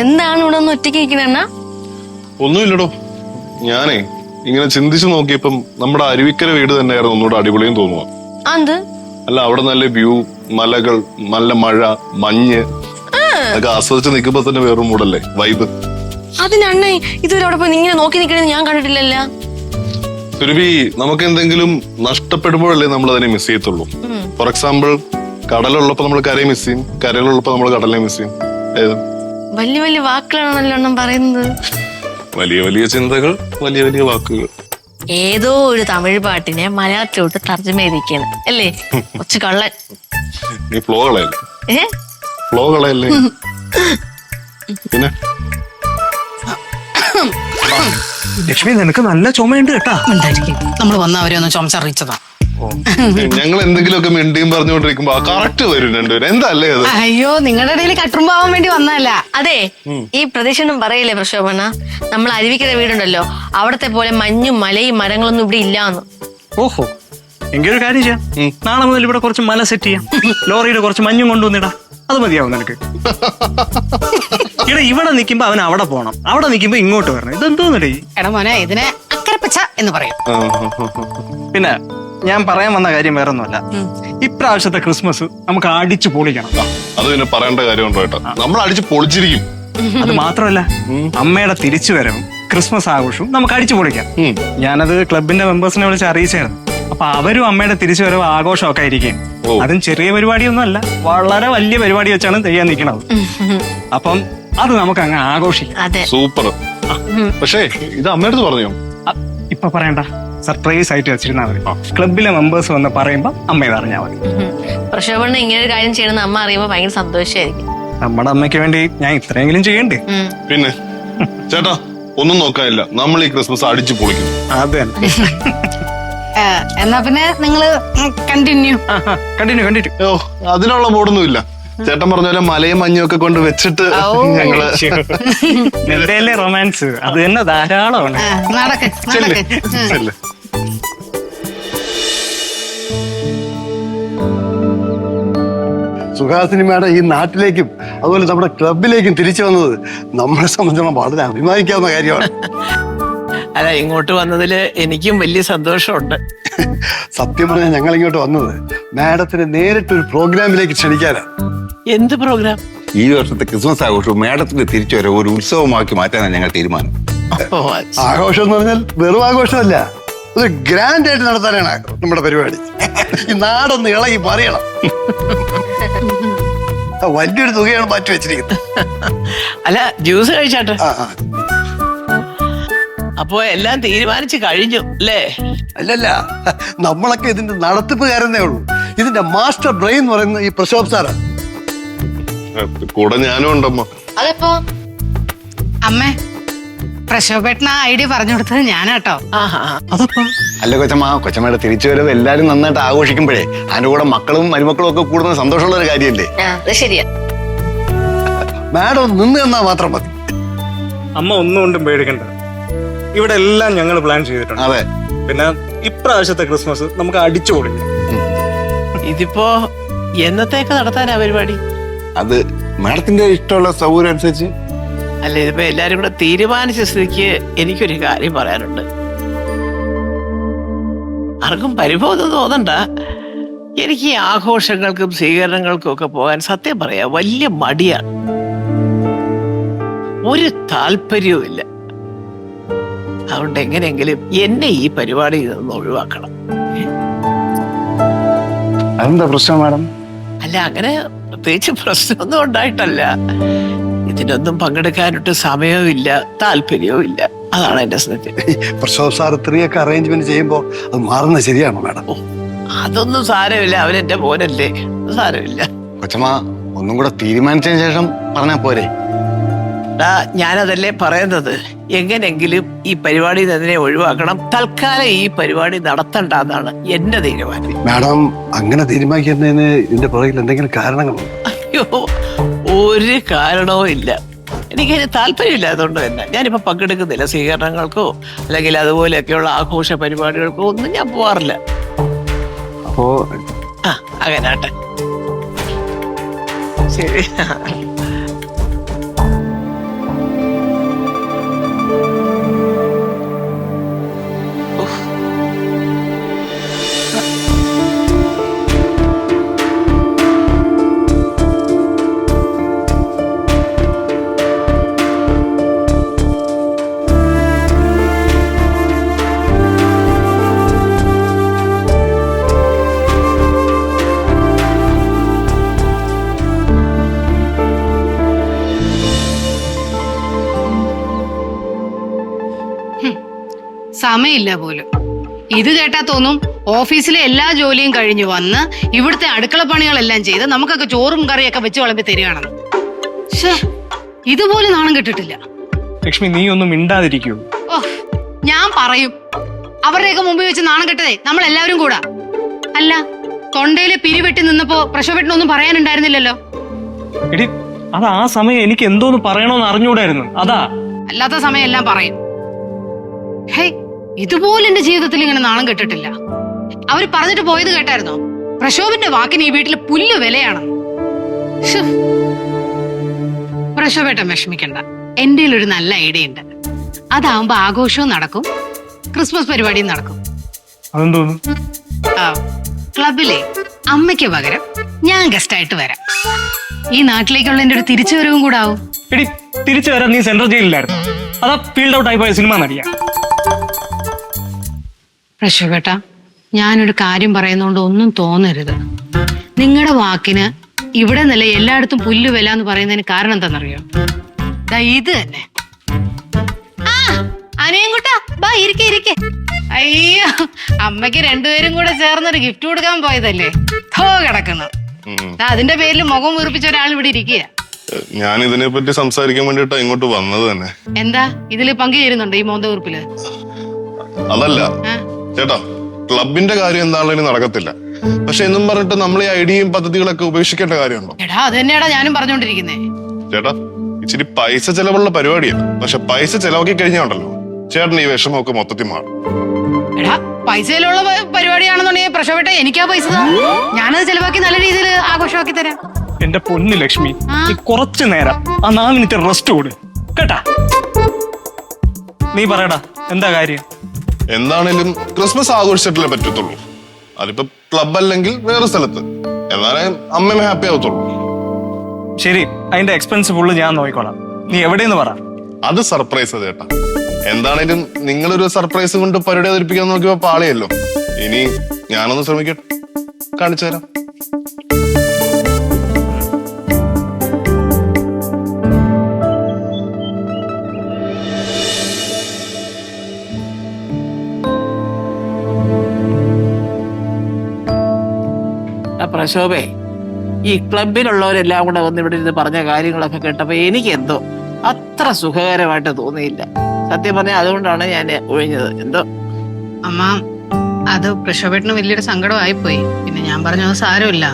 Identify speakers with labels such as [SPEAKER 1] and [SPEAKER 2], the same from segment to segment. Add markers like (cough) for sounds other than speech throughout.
[SPEAKER 1] എന്താണ് ഇവിടെ ഒന്ന് ഒറ്റയ്ക്ക് നിൽക്കുന്ന
[SPEAKER 2] ഒന്നുമില്ലടോ. ഞാനേ ഇങ്ങനെ ചിന്തിച്ചു നോക്കിയപ്പം നമ്മുടെ അരുവിക്കര വീട് തന്നെയായിരുന്നു ഒന്നുകൂടെ അടിപൊളിയും തോന്നുക.
[SPEAKER 1] അത്
[SPEAKER 2] അല്ല അവിടെ നല്ല വ്യൂ മലകൾ നല്ല മഴ മഞ്ഞ്. അതൊക്കെ ആസ്വദിച്ച് നിൽക്കുമ്പോ തന്നെ വേറൊരു മൂടല്ലേ വൈബ്.
[SPEAKER 1] അതിനണ്ണേ ഇതുവരെ അവിടെ പോയി ഇങ്ങനെ നോക്കി നിൽക്കണത് ഞാൻ കണ്ടിട്ടില്ലല്ലോ.
[SPEAKER 2] സുരഭി നമുക്ക് എന്തെങ്കിലും നഷ്ടപ്പെടുമ്പോഴല്ലേ നമ്മൾ അതിനെ മിസ് ചെയ്യത്തുള്ളൂ. ഫോർ എക്സാമ്പിൾ കടലുള്ളപ്പോ നമ്മൾ കരയെ മിസ് ചെയ്യും കരയിലുള്ളപ്പോ നമ്മൾ കടലിനെ മിസ് ചെയ്യും. ഏത്?
[SPEAKER 1] വലിയ വലിയ വാക്കുകളാണല്ലോ പറയുന്നത്.
[SPEAKER 2] വലിയ വലിയ ചിന്തകൾ വലിയ വലിയ വാക്കുകൾ.
[SPEAKER 1] ഏതോ ഒരു തമിഴ് പാട്ടിനെ മലയാളത്തിലോട്ട് തർജമ ചെയ്തിരിക്കുകയാണ് അല്ലേ? കൊച്ചു കള്ളൻ.
[SPEAKER 2] നീ ഫ്ലോ കളയല്ലേ?
[SPEAKER 1] ഏ?
[SPEAKER 2] ഫ്ലോ കളയല്ലേ? പിന്നെ?
[SPEAKER 3] ലക്ഷ്മി നിനക്ക് നല്ല ചുമയുണ്ട് കേട്ടാ.
[SPEAKER 4] ഉണ്ടായിരിക്കും. നമ്മൾ വന്ന അവരെ ഒന്ന് ചുമച്ചറിയിച്ചതാ.
[SPEAKER 2] ഞങ്ങൾ എന്തെങ്കിലുമൊക്കെ മിണ്ടിയും പറഞ്ഞുകൊണ്ടിരിക്കുമ്പോ കറക്റ്റ് വരും രണ്ടുപേരും. എന്തല്ലേ അത്?
[SPEAKER 4] അയ്യോ നിങ്ങളുടെ ഇടയിൽ പോവാൻ വേണ്ടി വന്നതല്ല.
[SPEAKER 1] അതെ ഈ പ്രദേശം പറയില്ലേ പ്രശോഭന? നമ്മൾ അരുവിക്കര വീടുണ്ടല്ലോ. അവിടത്തെ പോലെ മഞ്ഞും മലയും മരങ്ങളൊന്നും ഇവിടെ ഇല്ലാന്ന്.
[SPEAKER 3] ഓഹോ എങ്കിലൊരു കാര്യം ചെയ്യാം. നാളെ മുതൽ ഇവിടെ കുറച്ച് മല സെറ്റ് ചെയ്യാം. ലോറിയുടെ കുറച്ച് മഞ്ഞും കൊണ്ടുവന്നിടാം. അത് മതിയാവും നിനക്ക്. (laughs) ഇവിടെ ഇവിടെ നിൽക്കുമ്പോ അവൻ അവിടെ പോണം. അവിടെ നിൽക്കുമ്പോ ഇങ്ങോട്ട് വരണം. ഇതെന്തോന്നിടേ?
[SPEAKER 4] എടാ മോനെ ഇതിനെ അക്കരപ്പച്ച എന്ന് പറയും.
[SPEAKER 3] പിന്നെ ഞാൻ പറയാൻ വന്ന കാര്യം വേറെ ഒന്നുമല്ല ഇപ്രാവശ്യത്തെ ക്രിസ്മസ് നമുക്ക് അടിച്ചു പൊളിക്കണം
[SPEAKER 2] അത് പിന്നെ പറയേണ്ട കാര്യമുണ്ടോ ഏട്ടാ? നമ്മൾ അടിച്ചു പൊളിച്ചിരിക്കും.
[SPEAKER 3] അത് മാത്രമല്ല അമ്മയുടെ തിരിച്ചു വരവും ക്രിസ്മസ് ആഘോഷവും നമുക്ക് അടിച്ചു പൊളിക്കാം. ഞാനത് ക്ലബിന്റെ മെമ്പേഴ്സിനെ വിളിച്ച് അറിയിച്ചായിരുന്നു. അപ്പൊ അവരും അമ്മയുടെ തിരിച്ചു വരവ് ആഘോഷമൊക്കെ ആയിരിക്കും. അതും ചെറിയ പരിപാടിയൊന്നും അല്ല വളരെ വലിയ പരിപാടി വെച്ചാണ് ചെയ്യാൻ നിൽക്കണത്. അപ്പം അത് നമുക്ക് അങ്ങ് ആഘോഷിക്കാം.
[SPEAKER 1] അതെ.
[SPEAKER 2] സൂപ്പർ. പക്ഷേ ഇത് അമ്മയുടെ പറഞ്ഞോ?
[SPEAKER 3] ഇപ്പൊ പറയണ്ട. സർപ്രൈസ് ആയിട്ട് വെച്ചിരുന്നാൽ മതി. ക്ലബിലെ മെമ്പേഴ്സ് വന്ന് പറയുമ്പോ അമ്മ ഇതറിഞ്ഞാൽ അറിഞ്ഞാൽ മതി.
[SPEAKER 1] പ്രശോഭന ഇങ്ങനെ ഒരു കാര്യം ചെയ്യണമെന്ന് അമ്മ അറിയുമ്പോ ഭയങ്കര സന്തോഷമായിരിക്കും
[SPEAKER 3] നമ്മുടെ അമ്മയ്ക്ക് വേണ്ടി ഞാൻ ഇത്രയെങ്കിലും ചെയ്യണ്ടേ?
[SPEAKER 2] പിന്നെ? ചേട്ടാ ഒന്നും നോക്കാനില്ല. നമ്മൾ ഈ ക്രിസ്മസ് അടിച്ചു പൊളിക്കും.
[SPEAKER 3] അതെ
[SPEAKER 4] എന്നാ പിന്നെ നിങ്ങൾ കണ്ടിന്യൂ
[SPEAKER 3] കണ്ടിന്യൂ കണ്ടിന്യൂ
[SPEAKER 2] ഓ അതിനുള്ള മൂടൊന്നും ഇല്ല ചേട്ടൻ പറഞ്ഞ പോലെ മലയും മഞ്ഞും ഒക്കെ കൊണ്ട് വെച്ചിട്ട്
[SPEAKER 3] ഞങ്ങൾ റൊമാൻസ് അത് തന്നെ ധാരാളമാണ്.
[SPEAKER 4] നടക്ക്
[SPEAKER 5] സുഹാസിനി മേഡം ഈ നാട്ടിലേക്കും അതുപോലെ നമ്മുടെ ക്ലബിലേക്കും തിരിച്ചു വന്നത് നമ്മളെ സംബന്ധിച്ചോളം വളരെ അഭിമാനിക്കാവുന്ന കാര്യമാണ്. (laughs)
[SPEAKER 6] അല്ല ഇങ്ങോട്ട് വന്നതിൽ എനിക്കും വലിയ സന്തോഷമുണ്ട്. (laughs)
[SPEAKER 5] സത്യം പറഞ്ഞാൽ ഞങ്ങൾ ഇങ്ങോട്ട് വന്നത് മാഡത്തിന് നേരിട്ട് ഒരു പ്രോഗ്രാമിലേക്ക് ക്ഷണിക്കാനാണ്.
[SPEAKER 6] എന്ത് പ്രോഗ്രാം?
[SPEAKER 7] ഈ വർഷത്തെ ക്രിസ്മസ് ആഘോഷവും മാഡത്തിന്റെ തിരിച്ചു വരെ ഒരു ഉത്സവമാക്കി മാറ്റാനാണ് ഞങ്ങൾ തീരുമാനം.
[SPEAKER 5] ആഘോഷം എന്ന് പറഞ്ഞാൽ വെറും ആഘോഷമല്ല ഒരു ഗ്രാൻഡ് ആയിട്ട് നടത്താനാണ് നമ്മുടെ പരിപാടി. ഈ നാടൊന്ന് ഇളകി പറയണം വലിയൊരു തുകയാണ് മാറ്റി വെച്ചിരിക്കുന്നത്.
[SPEAKER 6] അല്ല ജ്യൂസ് കഴിച്ചാട്ടെ. അപ്പോ എല്ലാം തീരുമാനിച്ചു കഴിഞ്ഞു അല്ലേ?
[SPEAKER 5] അല്ലല്ല നമ്മളൊക്കെ ഇതിന്റെ നടത്തിപ്പുകാരനേ ഉള്ളൂ. ഇതിന്റെ മാസ്റ്റർ ബ്രെയിൻ പറയുന്ന പറയുന്നത് ഈ പ്രശോഭ് സാറാണ്
[SPEAKER 2] കൂടെ ഞാനും ഉണ്ടമ്മ.
[SPEAKER 1] അതെപ്പോ?
[SPEAKER 4] അമ്മേ പ്രശോഭേട്ടന ഐഡിയ പറഞ്ഞു കൊടുത്തത് ഞാനാട്ടോ
[SPEAKER 6] ആഹാ.
[SPEAKER 3] അതപ്പോ?
[SPEAKER 7] അല്ല കൊച്ചമ്മ കൊച്ചമ്മയുടെ തിരിച്ചു വരവ് എല്ലാരും നന്നായിട്ട് ആഘോഷിക്കുമ്പോഴേ അതിന്റെ കൂടെ മക്കളും മരുമക്കളും ഒക്കെ കൂടുന്ന സന്തോഷമുള്ള ഒരു കാര്യമല്ലേ
[SPEAKER 1] ആ ശരിയാ.
[SPEAKER 5] മാഡം നിന്ന് തന്നാ മാത്രം മതി.
[SPEAKER 3] അമ്മ ഒന്നും കൊണ്ടും പേടിക്കണ്ട. ഇവിടെ എല്ലാം ഞങ്ങൾ പ്ലാൻ ചെയ്തിട്ടുണ്ട്.
[SPEAKER 7] അതെ.
[SPEAKER 3] പിന്നെ ഇപ്രാവശ്യത്തെ ക്രിസ്മസ് നമുക്ക് അടിച്ചു പൊളിക്കാം.
[SPEAKER 6] ഇതിപ്പോ എന്നത്തേക്ക് നടത്താനാ പരിപാടി?
[SPEAKER 7] അത് മാഡത്തിന്റെ ഇഷ്ടമുള്ള സൗകര്യം അനുസരിച്ച്
[SPEAKER 6] അല്ല ഇതിപ്പോ എല്ലാരും കൂടെ തീരുമാനിച്ച സ്ഥിതിക്ക് എനിക്കൊരു കാര്യം പറയാനുണ്ട്. ആർക്കും പരിഭവം തോന്നണ്ട. എനിക്ക് ഈ ആഘോഷങ്ങൾക്കും സ്വീകരണങ്ങൾക്കും ഒക്കെ പോകാൻ സത്യം പറയാ വലിയ മടിയാണ് ഒരു താല്പര്യവും ഇല്ല. അതുകൊണ്ട് എങ്ങനെയെങ്കിലും എന്നെ ഈ പരിപാടിയിൽ നിന്ന് ഒഴിവാക്കണം.
[SPEAKER 7] അതെന്താ പ്രശ്നം മാഡം?
[SPEAKER 6] അല്ല അങ്ങനെ പ്രത്യേകിച്ച് പ്രശ്നമൊന്നും ഉണ്ടായിട്ടല്ല. ഇതിനൊന്നും പങ്കെടുക്കാനൊട്ട് സമയവും ഇല്ല താല്പര്യവും ഇല്ല അതാണ് എന്റെ സത്യം.
[SPEAKER 5] പ്രസവ ഇത്രയൊക്കെ അറേഞ്ച്മെന്റ് ചെയ്യുമ്പോൾ അത് മാറുന്നത് ശരിയാണോ മാഡം?
[SPEAKER 6] അതൊന്നും സാരമില്ല. അവൻ എന്റെ മോനല്ലേ. സാരമില്ല.
[SPEAKER 7] കൊച്ചമ്മ ഒന്നും കൂടെ തീരുമാനിച്ചതിന് ശേഷം പറഞ്ഞാ പോരെ.
[SPEAKER 6] ഞാനതല്ലേ പറയുന്നത്. എങ്ങനെങ്കിലും ഈ പരിപാടി അതിനെ ഒഴിവാക്കണം. തൽക്കാലം ഈ പരിപാടി നടത്തണ്ട എന്നാണ് എന്റെ തീരുമാനം.
[SPEAKER 5] മാഡം അങ്ങനെ തീരുമാനിക്കുന്നതിന് ഇതിന്റെ പുറകിൽ എന്തെങ്കിലും കാരണങ്ങളുണ്ടോ?
[SPEAKER 6] അയ്യോ ഒരു കാരണവും ഇല്ല. എനിക്കതിന് താല്പര്യമില്ല അതുകൊണ്ട് തന്നെ. ഞാനിപ്പോൾ പങ്കെടുക്കുന്നില്ല സ്വീകരണങ്ങൾക്കോ അല്ലെങ്കിൽ അതുപോലെയൊക്കെയുള്ള ആഘോഷ പരിപാടികൾക്കോ ഒന്നും ഞാൻ പോവാറില്ല.
[SPEAKER 5] അപ്പോ
[SPEAKER 6] ആ അങ്ങനാട്ടെ ശരി.
[SPEAKER 4] സമയമില്ല പോലും. ഇത് കേട്ടാ തോന്നും ഓഫീസിലെ എല്ലാ ജോലിയും കഴിഞ്ഞു വന്ന് ഇവിടുത്തെ അടുക്കള പണികളെല്ലാം ചെയ്ത് നമുക്കൊക്കെ ചോറും കറിയൊക്കെ വെച്ച് വിളമ്പി തരികയാണെന്ന്. ഷേ ഇതുപോലെ നാണം കിട്ടിട്ടില്ല.
[SPEAKER 3] ലക്ഷ്മി നീ ഒന്നും മിണ്ടാതിരിക്കൂ.
[SPEAKER 4] ഓ ഞാൻ പറയും. അവരുടെയൊക്കെ മുമ്പിൽ വെച്ച് നാണം കെട്ടതേ നമ്മൾ എല്ലാവരും കൂടാ. അല്ല തൊണ്ടയിലെ പിരിവെട്ടി നിന്നപ്പോ പ്രശ്നപ്പെട്ടൊന്നും പറയാനുണ്ടായിരുന്നില്ലല്ലോ?
[SPEAKER 3] എടി അത് ആ സമയം എനിക്ക് എന്തോന്ന് പറയണോന്ന് അറിഞ്ഞൂടായിരുന്നു. അതാ.
[SPEAKER 4] അല്ലാത്ത സമയം എല്ലാം പറയും. ഹേ ഇതുപോലെ എന്റെ ജീവിതത്തിൽ ഇങ്ങനെ നാണം കെട്ടിട്ടില്ല. അവർ പറഞ്ഞിട്ട് പോയത് കേട്ടായിരുന്നോ? പ്രശോഭന്റെ വാക്കിന് ഈ വീട്ടിൽ പുല്ല് വിലയാണ്. പ്രശോഭേട്ടൻ വിഷമിക്കണ്ട. എന്റെ ഒരു നല്ല ഐഡിയ ഉണ്ട്. അതാവുമ്പോ ആഘോഷവും നടക്കും. ക്രിസ്മസ് പരിപാടിയും നടക്കും.
[SPEAKER 3] അതെന്തോന്നു?
[SPEAKER 4] ക്ലബിലെ അമ്മയ്ക്ക് പകരം ഞാൻ ഗസ്റ്റ് ആയിട്ട് വരാം. ഈ നാട്ടിലേക്കുള്ള എന്റെ ഒരു തിരിച്ചുവരവും
[SPEAKER 3] കൂടാവും. തിരിച്ചു വരാൻ നീ സെൻട്രൽ ജയിലിലായിരുന്നു അതാ ഫീൽഡ് ഔട്ട് ആയി പോയ സിനിമ നടിയാ.
[SPEAKER 4] പ്രശോഭേട്ട ഞാനൊരു കാര്യം പറയുന്നോണ്ട് ഒന്നും തോന്നരുത്. നിങ്ങളുടെ വാക്കിന് ഇവിടെ നില എല്ലായിടത്തും പുല്ല് വില എന്ന് പറയുന്നതിന് കാരണം എന്താണെന്നറിയോ ദാ ഇത് തന്നെ. ആ അനിയൻകുട്ടാ ബാ ഇരിക്കെ ഇരിക്കെ. അയ്യോ അമ്മയ്ക്ക് രണ്ടുപേരും കൂടെ ചേർന്നൊരു ഗിഫ്റ്റ് കൊടുക്കാൻ പോയതല്ലേ? തോ കിടക്കുന്നു. ദാ അതിന്റെ പേരിൽ മുഖം വീർപ്പിച്ച ഒരാൾ ഇവിടെ ഇരിക്കുക
[SPEAKER 2] ഞാൻ ഇതിനെ പറ്റി സംസാരിക്കാൻ വേണ്ടിട്ടാ ഇങ്ങോട്ട് വന്നത് തന്നെ.
[SPEAKER 4] എന്താ? ഇതിൽ പങ്കുചേരുന്നുണ്ട് ഈ മോന്ത വീർപ്പിൽ?
[SPEAKER 2] അതല്ല? ചേട്ടാ ക്ലബിന്റെ കാര്യം എന്താണെങ്കിലും ഇനി നടക്കത്തില്ല. പക്ഷെ എന്നും പറഞ്ഞിട്ട് നമ്മൾ ഈ ഐഡിയയും പദ്ധതികളൊക്കെ ഉപേക്ഷിക്കേണ്ട കാര്യമുണ്ടോ?
[SPEAKER 4] എടാ അത് തന്നെയാടാ ഞാനും പറഞ്ഞോണ്ടിരിക്കുന്നേ.
[SPEAKER 2] ചേട്ടാ ഇച്ചിരി പൈസ ചെലവുള്ള പരിപാടിയാണ്. പക്ഷെ പൈസ ചെലവാക്കി കഴിഞ്ഞാണ്ടല്ലോ ചേട്ടൻ ഈ വിഷമമൊക്കെ മൊത്തത്തിൽ മാറും.
[SPEAKER 4] എടാ പൈസയിലുള്ള പരിപാടിയാണെന്നുണ്ടെങ്കിൽ പ്രശ്നപ്പെട്ട എനിക്കാ പൈസ. ഞാനത് ചെലവാക്കി നല്ല രീതിയിൽ ആഘോഷമാക്കി തരാം.
[SPEAKER 3] എന്റെ പൊന്ന് ലക്ഷ്മി നീ കുറച്ചു നേരം ആ നാല് മിനിറ്റ് റെസ്റ്റ് കൊടു. കേട്ടാ? നീ പറയടാ എന്താ കാര്യം?
[SPEAKER 2] എന്താണേലും ക്രിസ്മസ് ആഘോഷിച്ചിട്ടല്ലേ പറ്റത്തുള്ളൂ. അതിപ്പോ ക്ലബ് അല്ലെങ്കിൽ വേറെ സ്ഥലത്ത്. എന്നാലേ അമ്മയും ഹാപ്പി ആവത്തുള്ളൂ.
[SPEAKER 3] ശരി അതിന്റെ എക്സ്പെൻസ് ഫുള്ള് ഞാൻ നോക്കിക്കോളാം. നീ എവിടെയെന്ന് പറ.
[SPEAKER 2] അത് സർപ്രൈസ് ചേട്ടാ എന്താണേലും നിങ്ങളൊരു സർപ്രൈസ് കൊണ്ട് പരിപാടി അവതരിപ്പിക്കാൻ നോക്കിയപ്പോ പാളിയല്ലോ. ഇനി ഞാനൊന്ന് ശ്രമിക്കട്ടെ. കാണിച്ചു തരാം.
[SPEAKER 6] പ്രശോഭേ ഈ ക്ലബിലുള്ളവരെല്ലാം കൂടെ വന്ന് ഇവിടെ ഇരുന്ന് പറഞ്ഞ കാര്യങ്ങളൊക്കെ കേട്ടപ്പോൾ എനിക്ക് എന്തോ അത്ര സുഖകരമായിട്ട് തോന്നിയില്ല. സത്യം പറഞ്ഞാൽ അതുകൊണ്ടാണ് ഞാൻ ഒഴിഞ്ഞത്. എന്തോ?
[SPEAKER 4] അമ്മ അത് പ്രശോഭേട്ടന് വലിയൊരു സങ്കടമായി പോയി പിന്നെ ഞാൻ പറഞ്ഞു അത് സാരമില്ല.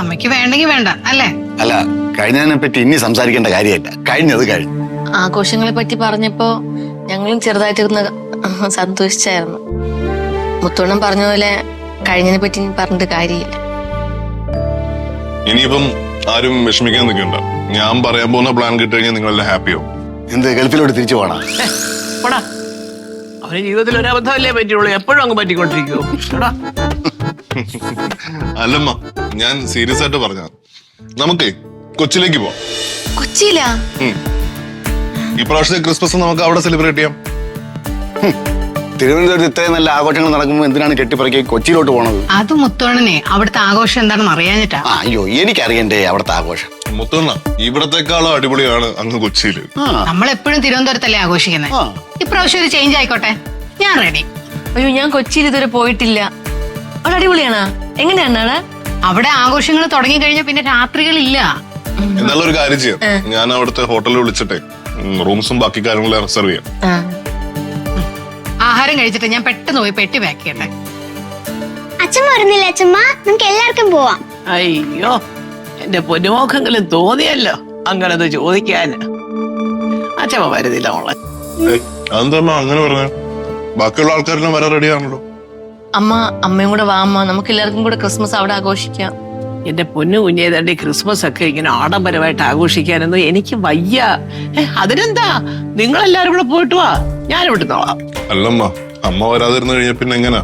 [SPEAKER 4] അമ്മയ്ക്ക് വേണ്ടെങ്കിൽ വേണ്ട അല്ലേ?
[SPEAKER 7] അല്ല കഴിഞ്ഞതിനെ പറ്റി ഇനി സംസാരിക്കേണ്ട കാര്യമില്ല. കഴിഞ്ഞത് കഴിഞ്ഞു.
[SPEAKER 1] ആഘോഷങ്ങളെ പറ്റി പറഞ്ഞപ്പോ ഞങ്ങളും ചെറുതായിട്ടൊന്ന് സന്തോഷിച്ചായിരുന്നു. മുത്തോണം പറഞ്ഞ പോലെ കഴിഞ്ഞതിനെ പറ്റി പറഞ്ഞിട്ട് കാര്യമില്ല.
[SPEAKER 2] ഇനിയിപ്പം ആരും വിഷമിക്കാൻ നിൽക്കണ്ട. ഞാൻ പറയാൻ പോകുന്ന പ്ലാൻ കിട്ടുകഴിഞ്ഞാൽ നിങ്ങളെല്ലാം ഹാപ്പിയോ
[SPEAKER 7] എന്ത് ഗൾഫിലോട്ട് തിരിച്ചു പോണാ?
[SPEAKER 6] പോടാ. അവന് ജീവിതത്തിൽ ഒരു അബദ്ധമല്ലേ പറ്റുള്ളൂ എപ്പോഴും അങ്ങ് പറ്റിക്കൊണ്ടിരിക്കുവോ? എടാ (laughs)
[SPEAKER 2] അല്ലമ്മ ഞാൻ സീരിയസ് ആയിട്ട് പറഞ്ഞ നമുക്ക് കൊച്ചിയിലേക്ക് പോവാം.
[SPEAKER 1] കൊച്ചിയിലാ?
[SPEAKER 2] ഉം. ഈ പ്രാവശ്യത്തെ ക്രിസ്മസ് നമുക്ക് അവിടെ സെലിബ്രേറ്റ് ചെയ്യാം.
[SPEAKER 7] തിരുവനന്തപുരത്ത് ഇത്രയും നല്ല ആഘോഷങ്ങൾ നടക്കുമ്പോൾ എന്തിനാണ് കെട്ടിപ്പറക്കി കൊച്ചിയിലോട്ട് പോണത്?
[SPEAKER 4] അത് മുത്തോണനെ അവിടുത്തെ ആഘോഷം എന്താണെന്ന് അറിയാനിട്ടാ
[SPEAKER 7] ആ അയ്യോ എനിക്കറിയണ്ടേ അവിടുത്തെ ആഘോഷം.
[SPEAKER 2] മുത്തണ്ണ ഇവിടത്തെക്കാളും അടിപൊളിയാണ് അങ്ങ് കൊച്ചിയിൽ.
[SPEAKER 7] ആ.
[SPEAKER 4] നമ്മൾ എപ്പോഴും തിരുവനന്തപുരത്തല്ലേ ആഘോഷിക്കുന്നത്
[SPEAKER 7] ആ.
[SPEAKER 4] ഇപ്രാവശ്യം ഒരു ചേഞ്ച് ആയിക്കോട്ടെ. ഞാൻ റെഡി
[SPEAKER 1] അയ്യോ ഞാൻ കൊച്ചിയിൽ ഇതുവരെ പോയിട്ടില്ല. അവിടെ അടിപൊളിയാണോ? എങ്ങനെയാണ്
[SPEAKER 4] അവിടെ ആഘോഷങ്ങൾ തുടങ്ങി കഴിഞ്ഞാൽ പിന്നെ രാത്രികളില്ല.
[SPEAKER 2] എന്നാലും ഒരു കാര്യം ചെയ്യാം. ഞാൻ അവിടുത്തെ ഹോട്ടലിൽ വിളിച്ചിട്ടെ റൂംസും ബാക്കി കാര്യങ്ങളും റിസർവ് ചെയ്യാം.
[SPEAKER 4] ആഹാരം കഴിച്ചിട്ട് ഞാൻ പെട്ടെന്ന് പോയി പെട്ടി പാക്ക് ചെയ്യട്ടെ.
[SPEAKER 8] അച്ഛമ്മ വരുന്നില്ല അച്ഛമ്മ? നമുക്ക് എല്ലാവർക്കും പോവാം.
[SPEAKER 6] അയ്യോ എന്റെ പൊന്നുമോക്കെങ്കിലും തോന്നിയല്ലോ അങ്ങനെ ഒന്ന് ചോദിക്കാൻ. അച്ഛമ്മ വരുന്നില്ല മോളെ.
[SPEAKER 2] അതെന്താ അമ്മ അങ്ങനെ പറഞ്ഞു? ബാക്കിയുള്ള ആൾക്കാരെല്ലാം വരാൻ റെഡിയാണല്ലോ
[SPEAKER 1] അമ്മ അമ്മയും കൂടെ വാ അമ്മ. നമുക്ക് എല്ലാവർക്കും കൂടെ ക്രിസ്മസ് അവിടെ ആഘോഷിക്കാം.
[SPEAKER 6] എന്റെ പൊന്നു കുഞ്ഞേ തന്റെ ക്രിസ്മസ് ഒക്കെ ഇങ്ങനെ ആഡംബരമായിട്ട് ആഘോഷിക്കാനൊന്നും എനിക്ക് വയ്യ. അതിനെന്താ? നിങ്ങളെല്ലാരും കൂടെ പോയിട്ട് വാ. ഞാൻ നോളാം
[SPEAKER 2] അല്ലമ്മ അമ്മ വരാതിരുന്നു കഴിഞ്ഞ പിന്നെ എങ്ങനാ?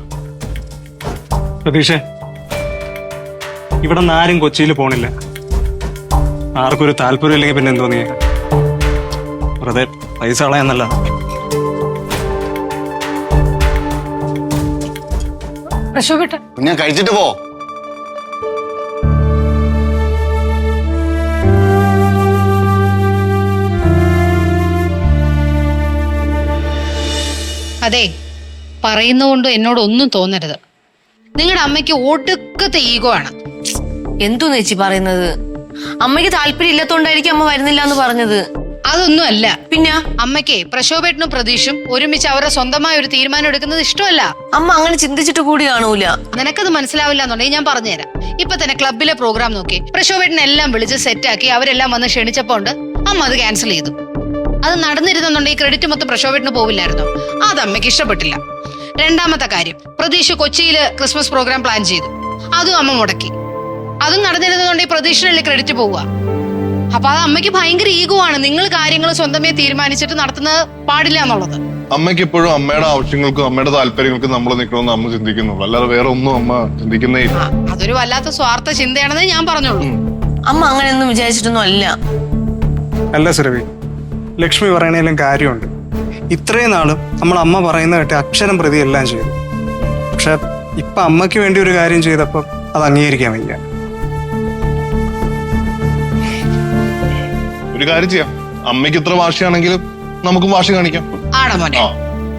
[SPEAKER 3] പ്രതീക്ഷ ഇവിടെ ആരും കൊച്ചിയിൽ പോണില്ല. ആർക്കും ഒരു താല്പര്യം ഇല്ലെങ്കിൽ പിന്നെ എന്തോ നീ വെറുതെ പൈസ കളയാന്നല്ല
[SPEAKER 7] ഞാൻ കഴിച്ചിട്ട് പോ.
[SPEAKER 4] അതെ പറയുന്നതുകൊണ്ട് എന്നോട് ഒന്നും തോന്നരുത്. നിങ്ങളുടെ അമ്മയ്ക്ക് ഒടുക്കത്തെ ഈഗോ ആണ്.
[SPEAKER 1] എന്തു ചേച്ചി പറയുന്നത്? അമ്മയ്ക്ക് താല്പര്യം ഇല്ലാത്തോണ്ടായിരിക്കും അമ്മ വരുന്നില്ല എന്ന് പറഞ്ഞത്.
[SPEAKER 4] അതൊന്നും അല്ല.
[SPEAKER 1] പിന്നെ?
[SPEAKER 4] അമ്മയ്ക്ക് പ്രശോഭേട്ടനും പ്രതീഷും ഒരുമിച്ച് അവരുടെ സ്വന്തമായ ഒരു തീരുമാനം എടുക്കുന്നത് ഇഷ്ടമല്ല.
[SPEAKER 1] അമ്മ അങ്ങനെ ചിന്തിച്ചിട്ട് കൂടി കാണൂല.
[SPEAKER 4] നിനക്കത് മനസ്സിലാവില്ല എന്നുണ്ടെങ്കിൽ ഞാൻ പറഞ്ഞുതരാം. ഇപ്പൊ തന്നെ ക്ലബിലെ പ്രോഗ്രാം നോക്കി. പ്രശോഭേട്ടനെല്ലാം വിളിച്ച് സെറ്റാക്കി അവരെല്ലാം വന്ന് ക്ഷണിച്ചപ്പോണ്ട് അമ്മ അത് ക്യാൻസൽ ചെയ്തു. അത് നടന്നിരുന്നുണ്ടെങ്കിൽ ക്രെഡിറ്റ് മൊത്തം പ്രശോഭേട്ടന് പോവില്ലായിരുന്നു? അത് അമ്മയ്ക്ക് ഇഷ്ടപ്പെട്ടില്ല. രണ്ടാമത്തെ കാര്യം പ്രതീക്ഷ കൊച്ചിയിൽ ക്രിസ്മസ് പ്രോഗ്രാം പ്ലാൻ ചെയ്തു. അതും അമ്മ മുടക്കി. അതും നടന്നിരുന്നുണ്ടെങ്കിൽ പ്രതീക്ഷയിലെ ക്രെഡിറ്റ് പോവുക? അപ്പൊ അത് അമ്മയ്ക്ക് ഭയങ്കര ഈഗോ ആണ്. നിങ്ങൾ കാര്യങ്ങൾ സ്വന്തമേ തീരുമാനിച്ചിട്ട് നടത്തുന്നത് പാടില്ല എന്നുള്ളത്.
[SPEAKER 2] അമ്മയ്ക്ക് ഇപ്പോഴും അമ്മയുടെ ആവശ്യങ്ങൾക്കും അമ്മയുടെ താല്പര്യങ്ങൾക്കും നമ്മൾ നിൽക്കണമെന്ന് അമ്മ ചിന്തിക്കുന്നുള്ളൂ. അല്ലാതെ വേറെ ഒന്നും അമ്മ ചിന്തിക്കുന്നേ ഇല്ല.
[SPEAKER 4] അതൊരു വല്ലാത്ത സ്വാർത്ഥ ചിന്തയാണെന്ന് ഞാൻ പറഞ്ഞോളൂ
[SPEAKER 1] അമ്മ അങ്ങനെയൊന്നും വിചാരിച്ചിട്ടൊന്നും അല്ല.
[SPEAKER 3] അല്ല സുരഭി ലക്ഷ്മി പറയണേലും കാര്യമുണ്ട്. ഇത്രയും നാളും നമ്മൾ അമ്മ പറയുന്ന കേട്ട് അക്ഷരം പ്രതി എല്ലാം ചെയ്തു. പക്ഷെ ഇപ്പൊ അമ്മയ്ക്ക് വേണ്ടി ഒരു കാര്യം ചെയ്തപ്പോൾ അത് അംഗീകരിക്കാൻ വയ്യ.
[SPEAKER 2] ഒരു കാര്യം ചെയ്യാം. അമ്മയ്ക്ക് ഇത്ര വാശിയാണെങ്കിലും നമുക്കും വാശി കാണിക്കാം.
[SPEAKER 4] ആണോ മോനെ?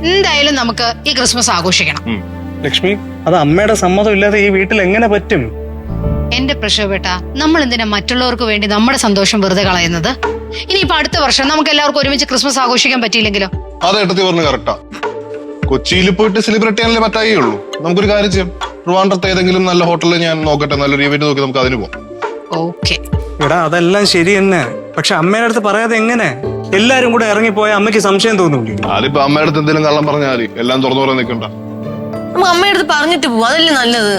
[SPEAKER 4] എന്തായാലും നമുക്ക് ഈ ക്രിസ്മസ് ആഘോഷിക്കണം.
[SPEAKER 3] ലക്ഷ്മി അത് അമ്മയുടെ സമ്മതം ഇല്ലാതെ ഈ വീട്ടിൽ എങ്ങനെ പറ്റും?
[SPEAKER 4] എന്റെ പ്രശോഭേട്ട നമ്മൾ എന്തിനാ മറ്റുള്ളവർക്ക് വേണ്ടി നമ്മുടെ സന്തോഷം വെറുതെ കളയുന്നത്? ഇനിയിപ്പോ അടുത്ത വർഷം നമുക്ക് എല്ലാവർക്കും ഒരുമിച്ച് ക്രിസ്മസ് ആഘോഷിക്കാൻ പറ്റിയില്ലെങ്കിലോ?
[SPEAKER 2] അത് ഏട്ടത്തി പറഞ്ഞു കറക്റ്റാ കൊച്ചിയിൽ പോയിട്ട് സെലിബ്രേറ്റ് ചെയ്യാനല്ലേ പറ്റായേ ഉള്ളൂ. നമുക്കൊരു കാര്യം ചെയ്യാം. ട്രിവാൻഡ്രത്ത് ഏതെങ്കിലും നല്ല ഹോട്ടലിൽ ഞാൻ നോക്കട്ടെ നല്ലൊരു ഇവന്റ് നോക്കി നമുക്ക് അതിന് പോകാം
[SPEAKER 4] ഓക്കെ.
[SPEAKER 3] എടാ അതെല്ലാം ശരി തന്നെ. പക്ഷെ അമ്മയുടെ അടുത്ത് പറയാതെ എങ്ങനെ? എല്ലാരും കൂടെ ഇറങ്ങിപ്പോയ അമ്മയ്ക്ക് സംശയം തോന്നൂലേ?
[SPEAKER 2] അമ്മയുടെ അടുത്ത് എന്തെങ്കിലും കള്ളം പറഞ്ഞാൽ എല്ലാം തുറന്നു പറയാൻ നിൽക്കണ്ട.
[SPEAKER 1] നമുക്ക് അമ്മയുടെ അടുത്ത് പറഞ്ഞിട്ട് പോവാ അതല്ലേ നല്ലത്.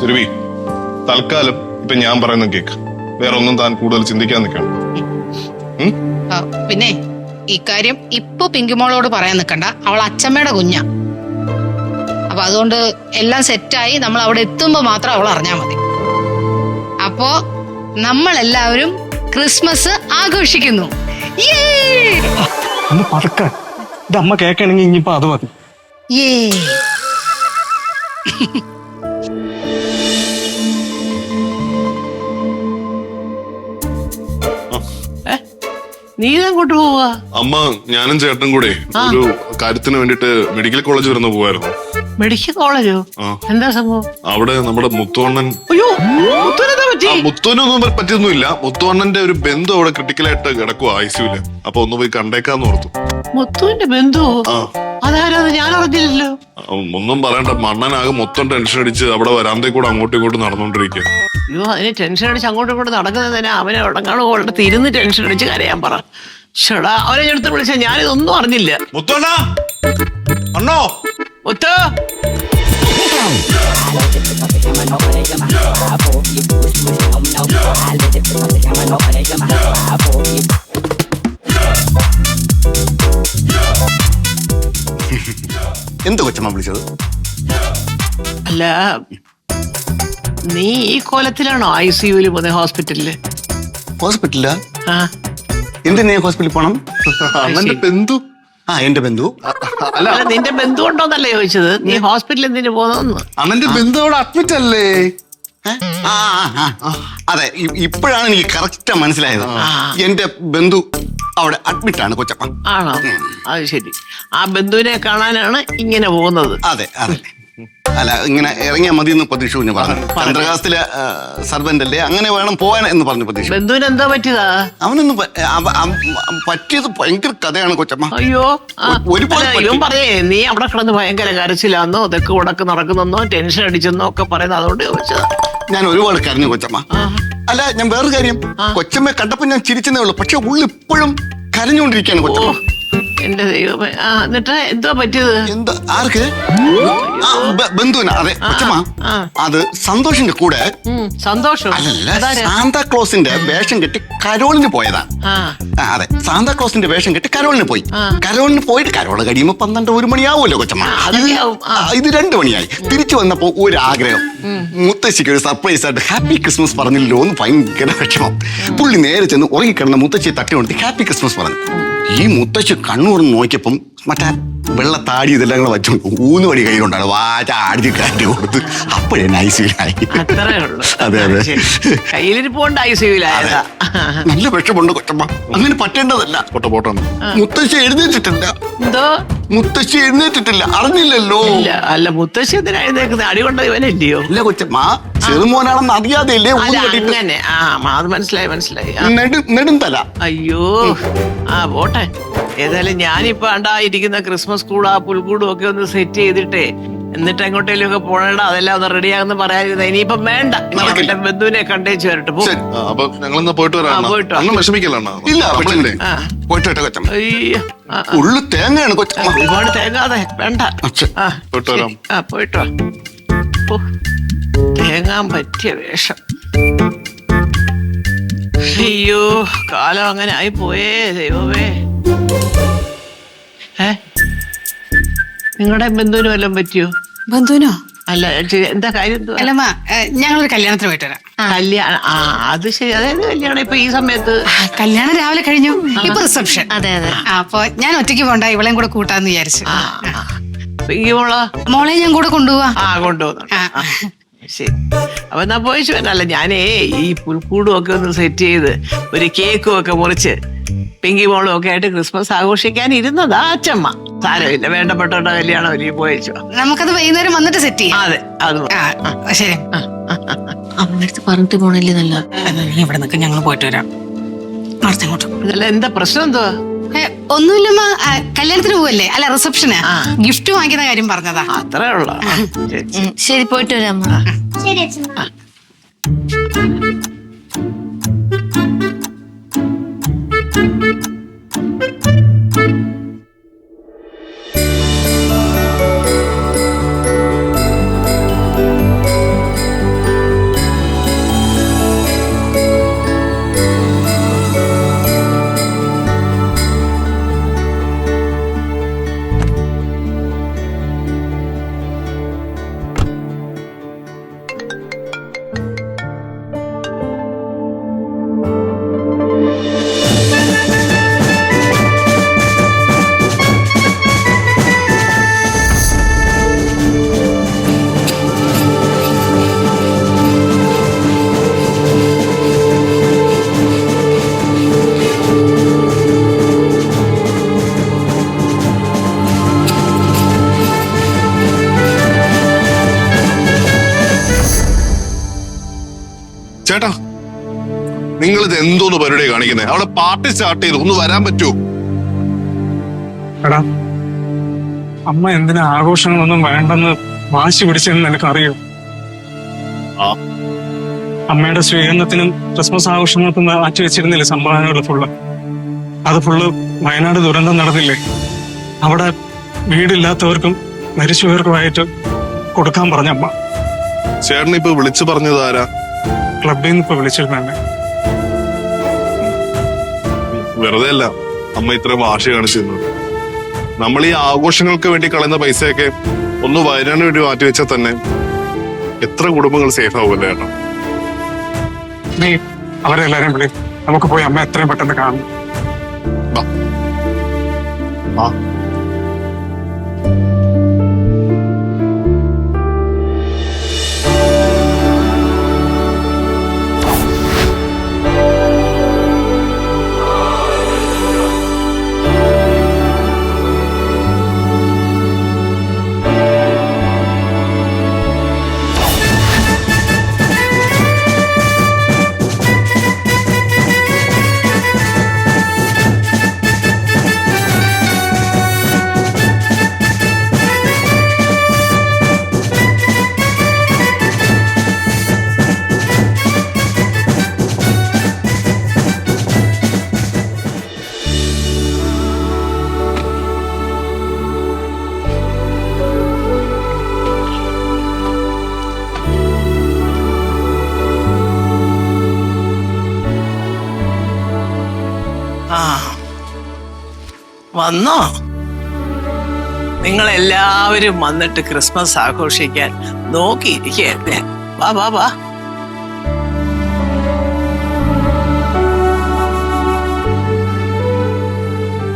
[SPEAKER 2] സുരഭി തൽക്കാലം ഇപ്പൊ ഞാൻ പറയുന്ന കേക്ക്. വേറെ ഒന്നും താൻ കൂടുതൽ ചിന്തിക്കാൻ നിൽക്കണം?
[SPEAKER 4] ആ, പിന്നെ ഇക്കാര്യം ഇപ്പൊ പിങ്കിമോളോട് പറയാൻ നിൽക്കണ്ട. അവൾ അച്ചമ്മയുടെ കുഞ്ഞാ. അപ്പൊ അതുകൊണ്ട് എല്ലാം സെറ്റായി നമ്മൾ അവിടെ എത്തുമ്പോ മാത്രം അവൾ അറിഞ്ഞാ മതി. അപ്പോ നമ്മൾ എല്ലാവരും ക്രിസ്മസ് ആഘോഷിക്കുന്നു. Yay!
[SPEAKER 3] ഒന്ന് പതുക്കാൻ ഇത് അമ്മ കേൾക്കണമെങ്കിൽ ഇനിയിപ്പോ അത് മതി.
[SPEAKER 4] Yay!
[SPEAKER 6] നീ അങ്ങോട്ട് പോവാ.
[SPEAKER 2] അമ്മ ഞാനും ചേട്ടനും കൂടെ ഒരു കാര്യത്തിന് വേണ്ടിട്ട് മെഡിക്കൽ കോളേജ് വരുന്ന പോവായിരുന്നു.
[SPEAKER 6] മെഡിക്കൽ കോളേജോ? എന്താ സംഭവം?
[SPEAKER 2] അവിടെ നമ്മുടെ മുത്തോണ്ണൻ
[SPEAKER 6] അയ്യോ
[SPEAKER 2] മുത്തോനൊന്നും പറ്റിയൊന്നുമില്ല. മുത്തോണ്ണന്റെ ഒരു ബന്ധു അവിടെ ക്രിട്ടിക്കലായിട്ട് കിടക്കുക സിയുൽ അപ്പൊ ഒന്ന് പോയി കണ്ടേക്കാന്ന് ഓർത്തു.
[SPEAKER 6] മുത്തുവിന്റെ അതാരത് ഞാൻ അറിഞ്ഞില്ലല്ലോ.
[SPEAKER 2] ഒന്നും പറയണ്ട. മണ്ണനാകെ മൊത്തം ടെൻഷൻ അടിച്ച് അവിടെ വരാന്തേ കൂടെ അങ്ങോട്ടും ഇങ്ങോട്ടും നടന്നുകൊണ്ടിരിക്കുക
[SPEAKER 6] അയ്യോ അതിന് ടെൻഷൻ അടിച്ച് അങ്ങോട്ടും നടക്കുന്നത് നടക്കുന്നതിന് അവനെ ഉടങ്ങാണോ പോലെ തിരുന്ന് ടെൻഷൻ അടിച്ച് കരയാൻ പറ. ചേടാ അവനെ ഞാൻ എടുത്ത് വിളിച്ച ഞാനിതൊന്നും അറിഞ്ഞില്ല.
[SPEAKER 2] മുത്തോണ്ണ അണ്ണോ.
[SPEAKER 6] മുത്തോ.
[SPEAKER 7] എന്ത് കൊച്ചമ്മ വിളിച്ചത്?
[SPEAKER 6] അല്ല നീ ഈ കോലത്തിലാണോ ഐ സി യുവിൽ പോകുന്നത് ഹോസ്പിറ്റലിൽ?
[SPEAKER 7] ഹോസ്പിറ്റലില്ല
[SPEAKER 6] ആ.
[SPEAKER 7] നീ ഹോസ്പിറ്റലിൽ പോണം?
[SPEAKER 2] അണ്ണന്റെ ബന്ധു.
[SPEAKER 7] ആ എന്റെ ബന്ധു.
[SPEAKER 2] അല്ല.
[SPEAKER 6] അല്ല നിന്റെ ബന്ധു ഉണ്ടോന്നല്ല ചോദിച്ചത്? നീ ഹോസ്പിറ്റലിൽ എന്തിനു പോകുന്നു
[SPEAKER 2] അമ്മന്റെ ബന്ധു അവിടെ അഡ്മിറ്റ് അല്ലേ?
[SPEAKER 7] ഏ? ആ ആ, ആ. അതെ ഇ- ഇപ്പോഴാണ് എനിക്ക് കറക്റ്റ് മനസ്സിലായത്. എന്റെ ബന്ധു അവിടെ അഡ്മിറ്റ് ആണ് കൊച്ചപ്പ.
[SPEAKER 6] ആണോ? അത് ശരി. ആ ബന്ധുവിനെ കാണാനാണ് ഇങ്ങനെ പോകുന്നത്.
[SPEAKER 7] അതെ അതെ. അല്ല ഇങ്ങനെ ഇറങ്ങിയാൽ മതി എന്ന് പ്രതീക്ഷ കുഞ്ഞ് പറഞ്ഞു. ചന്ദ്രകാശത്തിലെ സർവന്റ് അല്ലേ അങ്ങനെ വേണം പോവാൻ എന്ന് പറഞ്ഞു പ്രതീക്ഷ.
[SPEAKER 6] ബന്ധുവിന് എന്താ പറ്റിയതാ?
[SPEAKER 7] അവനൊന്നും പറ്റിയത് ഭയങ്കര കഥയാണ് കൊച്ചമ്മ.
[SPEAKER 6] അയ്യോ
[SPEAKER 7] ഒരു- ഒരുപാട്
[SPEAKER 6] പറയേ നീ അവിടെ കിടന്ന് ഭയങ്കര കരച്ചിലാന്നോ തെക്ക് ഉടക്ക് നടക്കുന്നെന്നോ ടെൻഷൻ അടിച്ചെന്നോ ഒക്കെ പറയുന്നത് അതുകൊണ്ട് ചോദിച്ചതാ.
[SPEAKER 7] ഞാൻ ഒരുപാട് കരഞ്ഞു കൊച്ചമ്മ. അല്ല ഞാൻ വേറൊരു കാര്യം. കൊച്ചമ്മ കണ്ടപ്പോ ഞാൻ ചിരിച്ചതേ ഉള്ളൂ. പക്ഷെ ഉള്ളിപ്പോഴും കരഞ്ഞുകൊണ്ടിരിക്കുകയാണ് കൊച്ചമ്മ.
[SPEAKER 6] എന്റെ ദൈവമേ. ആ എന്നിട്ട് എന്തോ പറ്റിയത്?
[SPEAKER 7] എന്താ? ആർക്ക്? ആ, ബ- ബന്ധുവിന്. അതെ കൊച്ചമ്മ
[SPEAKER 6] ആ.
[SPEAKER 7] അത് സന്തോഷിന്റെ കൂടെ
[SPEAKER 6] ഉം, സന്തോഷം.
[SPEAKER 7] അല്ലല്ല
[SPEAKER 6] അതാരാ?
[SPEAKER 7] സാന്താക്ലോസിന്റെ വേഷം കെട്ടി കരോളിന് പോയതാ.
[SPEAKER 6] ആ.
[SPEAKER 7] ആ, അതെ. സാന്താക്ലോസിന്റെ വേഷം കെട്ടി കരോളിന് പോയി.
[SPEAKER 6] ആ.
[SPEAKER 7] കരോളിന് പോയിട്ട് കരോൾ കഴിയുമ്പോ പന്ത്രണ്ട് ഒരു മണിയാവുമല്ലോ കൊച്ചമ്മ.
[SPEAKER 6] ആവും, ആ.
[SPEAKER 7] ആ, ഇത് രണ്ടു മണിയായി. തിരിച്ചു വന്നപ്പോ ഒരു ആഗ്രഹം മുത്തശ്ശിക്ക് ഒരു സർപ്രൈസ് ആയിട്ട് ഹാപ്പി ക്രിസ്മസ് പറഞ്ഞില്ലല്ലോ എന്ന് ഭയങ്കര വിഷമം. പുള്ളി നേരെ ചെന്ന് ഉറങ്ങിക്കിടന്ന മുത്തശ്ശിയെ തട്ടി കൊടുത്ത് ഹാപ്പി ക്രിസ്മസ് പറഞ്ഞു. ഈ മുത്തശ്ശി കണ്ണൂർ നോക്കിയപ്പം മറ്റേ വെള്ള താടി ഇതെല്ലാം കൂടെ വെച്ചു ഊന്ന് വടി കൈ കൊണ്ടാണ് വാച ആടി കാറ്റ് കൊടുത്ത് അപ്പോഴേ
[SPEAKER 6] ഉള്ളൂ.
[SPEAKER 7] അതെ അതെ.
[SPEAKER 6] കയ്യിലിരിപ്പോണ്ട് ഐ സിയുലായതാ
[SPEAKER 7] നല്ല വിഷമുണ്ട് കൊച്ചമ്മ. അങ്ങനെ പറ്റേണ്ടതല്ല.
[SPEAKER 2] പോട്ടെ പോട്ടെ.
[SPEAKER 7] മുത്തശ്ശി എഴുന്നേറ്റിട്ടില്ല.
[SPEAKER 6] എന്തോ?
[SPEAKER 7] മുത്തശ്ശി എഴുന്നേറ്റിട്ടില്ല. അറിഞ്ഞില്ലല്ലോ.
[SPEAKER 6] ഇല്ല അല്ല മുത്തശ്ശി എന്തിനാ എഴുന്നേക്കുന്നത് അടി കൊണ്ട ഇവനല്ലയോ?
[SPEAKER 7] ഇല്ല കൊച്ചമ്മ. ചെറുമോനാണെന്ന് അറിയാതെ
[SPEAKER 6] അല്ല
[SPEAKER 7] ഊന്ന് കെട്ടിയിട്ട്
[SPEAKER 6] അങ്ങനെ ആ അത് മനസ്സിലായി മനസ്സിലായി ആ,
[SPEAKER 7] നെടും നെടും തല
[SPEAKER 6] അയ്യോ ആ പോട്ടെ ഏതായാലും ഞാനിപ്പോ ഉണ്ടായിരിക്കുന്ന ക്രിസ്മസ് കൂടും ആ പുൽക്കൂടും ഒക്കെ ഒന്ന് സെറ്റ് ചെയ്തിട്ട് എന്നിട്ട് എങ്ങോട്ടേലും ഒക്കെ പോണേണ്ട അതെല്ലാം ഒന്ന് റെഡിയാകുന്ന പറയാതിരുന്ന ഇനിയിപ്പം വേണ്ട ഇനി
[SPEAKER 7] നടക്കില്ല.
[SPEAKER 6] അവന്റെ ബന്ധുവിനെ കണ്ടേച്ച് വരട്ടെ പോ.
[SPEAKER 7] ശരി.
[SPEAKER 2] ആ, അപ്പൊ ഞങ്ങളെന്നാ പോയിട്ട് വരാം
[SPEAKER 6] ആ,
[SPEAKER 2] അണ്ണാ.
[SPEAKER 6] പോയിട്ട് വാ.
[SPEAKER 2] അണ്ണൻ വിഷമിക്കല്ല അണ്ണാ.
[SPEAKER 7] ഇല്ല
[SPEAKER 2] നമ്മളില്ലേ?
[SPEAKER 6] ആ
[SPEAKER 7] പോയിട്ട് കൊച്ചമ്മ
[SPEAKER 6] അയ്യോ ആ, ആ.
[SPEAKER 7] ഉള്ളു തേങ്ങയാണ് കൊച്ചമ്മ
[SPEAKER 6] ഒരുപാട് തേങ്ങാതെ വേണ്ട. ആ
[SPEAKER 2] പോയിട്ട് വരാം.
[SPEAKER 6] ആ പോയിട്ടോ ഓ, തേങ്ങാൻ പറ്റിയ വേഷം. അയ്യോ കാലം അങ്ങനെ ആയി പോയേ ദൈവമേ. ഏ? നിങ്ങളുടെ ബന്ധുവിന് വല്ലതും പറ്റിയോ?
[SPEAKER 4] ബന്ധുവിനോ?
[SPEAKER 6] അല്ല എന്താ കാര്യം?
[SPEAKER 4] അല്ലമ്മ ഞങ്ങളൊരു കല്യാണത്തിന് പോയിട്ട് വരാം.
[SPEAKER 6] കല്യാണം ആ അത് ശരി. അതായത് കല്യാണം ഇപ്പൊ ഈ സമയത്ത്?
[SPEAKER 4] കല്യാണം രാവിലെ കഴിഞ്ഞു. ഇപ്പൊ റിസപ്ഷൻ.
[SPEAKER 1] അതെ അതെ.
[SPEAKER 4] അപ്പൊ ഞാൻ ഒറ്റയ്ക്ക് പോണ്ട ഇവളെയും കൂടെ കൂട്ടാന്ന് വിചാരിച്ചു.
[SPEAKER 6] മോളെ?
[SPEAKER 4] ഞാൻ കൂടെ കൊണ്ടുപോവാ.
[SPEAKER 6] കൊണ്ടുപോകുന്നു ശരി. അപ്പൊ എന്നാ പോയിച്ചു വരാനല്ല ഞാനേ ഈ പുൽക്കൂടും ഒക്കെ ഒന്ന് സെറ്റ് ചെയ്ത് ഒരു കേക്കും ഒക്കെ മുറിച്ച് പിങ്കി മോളും ഒക്കെ ആയിട്ട് ക്രിസ്മസ് ആഘോഷിക്കാൻ ഇരുന്നതാ അച്ഛമ്മ സാരമില്ല വേണ്ടപ്പെട്ടോണ്ട കല്യാണം ഇനി പോയിച്ചു
[SPEAKER 4] നമുക്കത് വൈകുന്നേരം വന്നിട്ട് സെറ്റ് ചെയ്യാം.
[SPEAKER 6] അതെ അത്
[SPEAKER 4] ശരി.
[SPEAKER 1] അടുത്ത് പറഞ്ഞിട്ട് പോണല്ലേ നല്ല?
[SPEAKER 4] ഇവിടെ നിൽക്കാൻ ഞങ്ങൾ പോയിട്ട് വരാം.
[SPEAKER 6] ഇതല്ല എന്താ പ്രശ്നം എന്തുവാ
[SPEAKER 4] ഒന്നുമില്ലമ്മ കല്യാണത്തിന് പോവല്ലേ? അല്ല റിസപ്ഷന് ഗിഫ്റ്റ് വാങ്ങിക്കുന്ന കാര്യം പറഞ്ഞതാ.
[SPEAKER 6] അത്രേ ഉള്ളു?
[SPEAKER 1] ശരി പോയിട്ട് വരാം അമ്മ.
[SPEAKER 8] ശരി അച്ഛമ്മ
[SPEAKER 2] അവിടെ പാർട്ടി സ്റ്റാർട്ട് ചെയ്തു. ഒന്ന് വരാൻ പറ്റുമോ
[SPEAKER 9] എടാ അമ്മ എന്തിനാ ആഘോഷങ്ങളൊന്നും വേണ്ടെന്ന് വാശി പിടിച്ചെന്ന് നിനക്കറിയോ. അമ്മയുടെ സ്വീകരണത്തിനും ക്രിസ്മസ് ആഘോഷങ്ങൾക്കും മാറ്റി വെച്ചിരുന്നില്ലേ സംഭാവനകൾ ഫുള്ള് അത് ഫുള്ള് വയനാട് ദുരന്തം നടന്നില്ലേ? അവിടെ വീടില്ലാത്തവർക്കും മരിച്ചവർക്കുമായിട്ട് കൊടുക്കാൻ പറഞ്ഞ അമ്മ.
[SPEAKER 2] ചേട്ടനിപ്പോ വിളിച്ചു പറഞ്ഞതാരാ
[SPEAKER 9] ക്ലബിൽ നിന്ന് ഇപ്പൊ വിളിച്ചിരുന്നെ
[SPEAKER 2] വെറുതെ അല്ല അമ്മ ഇത്ര വാശി കാണിച്ചിരുന്നത് നമ്മൾ ഈ ആഘോഷങ്ങൾക്ക് വേണ്ടി കളയുന്ന പൈസയൊക്കെ ഒന്ന് വയനാടിന് വേണ്ടി മാറ്റി വെച്ചാൽ തന്നെ എത്ര കുടുംബങ്ങൾ സേഫ് ആവുമല്ലേ ചേട്ടാ
[SPEAKER 9] നീ അവരെല്ലാരും വിളി. നമുക്ക് പോയി അമ്മ എത്രയും പെട്ടെന്ന് കാണും.
[SPEAKER 2] ആ
[SPEAKER 6] ആ വന്നോ? നിങ്ങൾ എല്ലാവരും വന്നിട്ട് ക്രിസ്മസ് ആഘോഷിക്കാൻ നോക്കിയിരിക്കുകയല്ലേ വാ വാ വാ.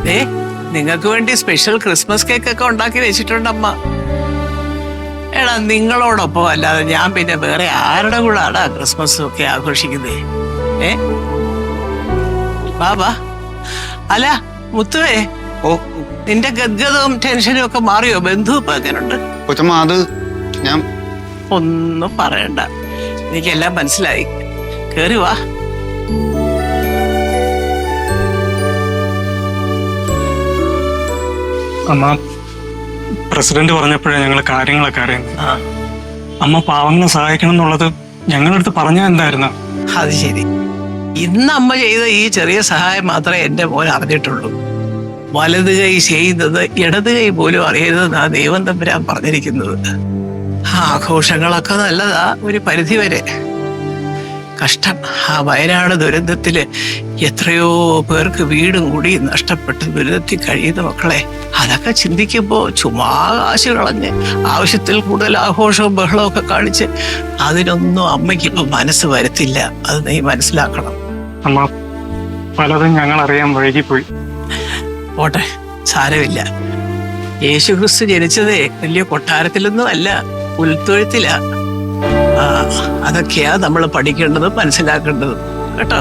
[SPEAKER 6] ഏ നിങ്ങൾക്ക് വേണ്ടി സ്പെഷ്യൽ ക്രിസ്മസ് കേക്ക് ഒക്കെ ഉണ്ടാക്കി വെച്ചിട്ടുണ്ടമ്മ. എടാ നിങ്ങളോടൊപ്പം അല്ലാതെ ഞാൻ പിന്നെ വേറെ ആരുടെ കൂടാടാ ക്രിസ്മസ് ഒക്കെ ആഘോഷിക്കുന്നേ? ഏ? വാ. അല്ല മുത്തുവേ
[SPEAKER 7] ഓ
[SPEAKER 6] നിന്റെ ഗദ്ഗതവും ടെൻഷനും ഒക്കെ മാറിയോ? ബന്ധു ഇപ്പൊ എങ്ങനെയുണ്ട്
[SPEAKER 7] കൊച്ചമ്മ അത് ഞാൻ
[SPEAKER 6] ഒന്നും പറയണ്ട. എനിക്കെല്ലാം മനസ്സിലായി. കേറി വാ.
[SPEAKER 9] അമ്മ പ്രസിഡന്റ് പറഞ്ഞപ്പോഴേ ഞങ്ങൾ കാര്യങ്ങളൊക്കെ അറിയുന്നത് അമ്മ പാവങ്ങളെ സഹായിക്കണം എന്നുള്ളത് ഞങ്ങളുടെ അടുത്ത് പറഞ്ഞാൽ എന്തായിരുന്നു?
[SPEAKER 6] അത് ശരി. ഇന്ന് അമ്മ ചെയ്ത ഈ ചെറിയ സഹായം മാത്രമേ എന്റെ മോൻ അറിഞ്ഞിട്ടുള്ളൂ. വലത് കൈ ചെയ്യുന്നത് ഇടത് കൈ പോലും അറിയരുതെന്നാ ദൈവം തമ്പുരാൻ പറഞ്ഞിരിക്കുന്നത്. ആഘോഷങ്ങളൊക്കെ നല്ലതാ ഒരു പരിധി വരെ. കഷ്ടം. ആ വയനാട് ദുരന്തത്തിൽ എത്രയോ പേർക്ക് വീടും കൂടി നഷ്ടപ്പെട്ട് ദുരിതത്തിൽ കഴിയുന്ന മക്കളെ അതൊക്കെ ചിന്തിക്കുമ്പോ ചുമ്മാ കാശ് കളഞ്ഞ് ആവശ്യത്തിൽ കൂടുതൽ ആഘോഷവും ബഹളവും ഒക്കെ കാണിച്ച് അതിനൊന്നും അമ്മയ്ക്ക് മനസ്സ് വരത്തില്ല. അത് നീ മനസ്സിലാക്കണം.
[SPEAKER 9] അമ്മ പലതും ഞങ്ങൾ അറിയാൻ വൈകിപ്പോയി.
[SPEAKER 6] പോട്ടെ സാരമില്ല. യേശു ക്രിസ്തു ജനിച്ചത് വലിയ കൊട്ടാരത്തിലൊന്നും അല്ല പുൽത്തൊഴുത്തിലാ ആ അതൊക്കെയാ നമ്മൾ പഠിക്കേണ്ടതും മനസ്സിലാക്കേണ്ടതും. കേട്ടോ?